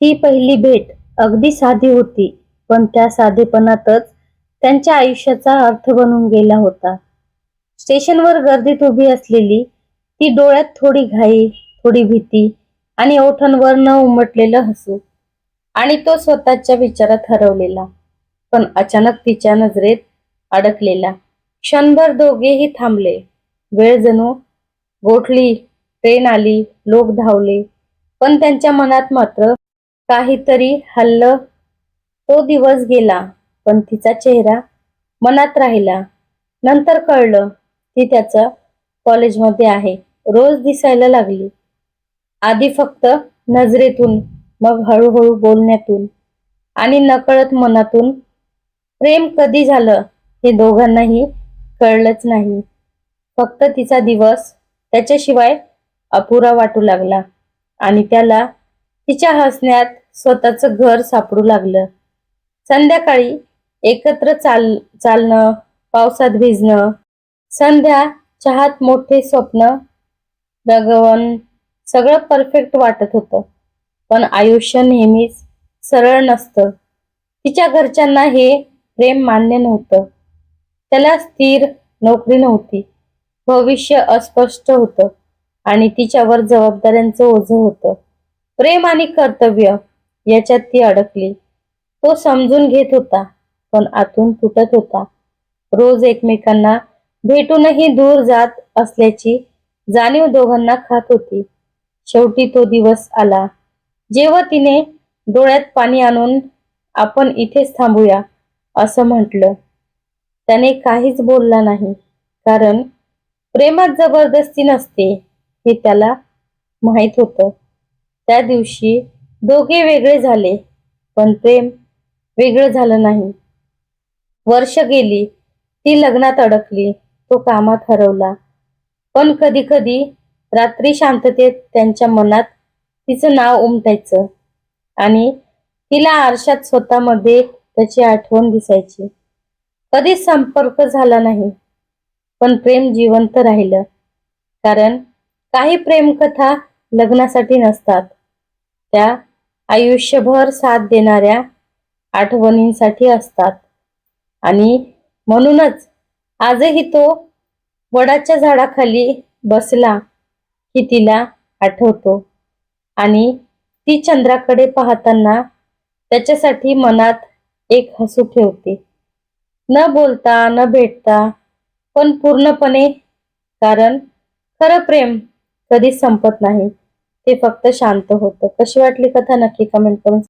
ती पहिली भेट अगदी साधी होती पण त्या साधेपणातच त्यांच्या आयुष्याचा अर्थ बनून गेला होता. स्टेशनवर गर्दीत उभी असलेली ती डोळ्यात थोडी घाई थोडी भीती आणि ओठांवर न उमटलेलं हसू. आणि तो स्वतःच्या विचारात हरवलेला पण अचानक तिच्या नजरेत अडकलेला. क्षणभर दोघेही थांबले. वेळ जणू गोठली ट्रेन आली लोक धावले पण त्यांच्या मनात मात्र काहीतरी हल्लं. तो दिवस गेला पण तिचा चेहरा मनात राहिला. नंतर कळलं ती त्याचं कॉलेजमध्ये आहे. रोज दिसायला लागली. आधी फक्त नजरेतून मग हळूहळू बोलण्यातून आणि नकळत मनातून. प्रेम कधी झालं हे दोघांनाही कळलंच नाही. फक्त तिचा दिवस त्याच्याशिवाय अपुरा वाटू लागला आणि त्याला तिच्या हसण्यात स्वतःचं घर सापडू लागलं. संध्याकाळी एकत्र चाल चालणं पावसात भिजणं संध्या चहात मोठे स्वप्न रगवण सगळं परफेक्ट वाटत होतं. पण आयुष्य नेहमीच सरळ नसतं. तिच्या घरच्यांना हे प्रेम मान्य नव्हतं. त्याला स्थिर नोकरी नव्हती. भविष्य अस्पष्ट होतं आणि तिच्यावर जबाबदाऱ्यांचं ओझं होतं. प्रेम आणि कर्तव्य याच्यात ती अडकली. तो समजून घेत होता पण आतून तुटत होता. रोज एकमेकांना भेटूनही दूर जात असल्याची जाणीव दोघांना खात होती. शेवटी तो दिवस आला. जेव्हा तिने डोळ्यात पाणी आणून आपण इथेच थांबूया असं म्हटलं. त्याने काहीच बोलला नाही कारण प्रेमात जबरदस्ती नसते हे त्याला माहीत होतं. त्या दिवशी दोघे वेगळे झाले पण प्रेम वेगळं झालं नाही. वर्ष गेली ती लग्नात अडकली तो कामात हरवला. पण कधी कधी रात्री शांततेत त्यांच्या मनात तिचं नाव उमटायचं आणि तिला आरशात स्वतःमध्ये त्याची आठवण दिसायची. कधी संपर्क झाला नाही पण प्रेम जिवंत राहिलं. कारण काही प्रेमकथा लग्नासाठी नसतात. त्या आयुष्यभर साथ देणाऱ्या आठवणींसाठी असतात. आणि म्हणूनच आजही तो वडाच्या झाडाखाली बसला की तिला आठवतो. आणि ती चंद्राकडे पाहताना त्याच्यासाठी मनात एक हसू ठेवते. न बोलता न भेटता पण पूर्णपणे कारण खरं प्रेम कधीच संपत नाही. ते फक्त शांत होतं. कशी वाटली कथा? नक्की कमेंट करून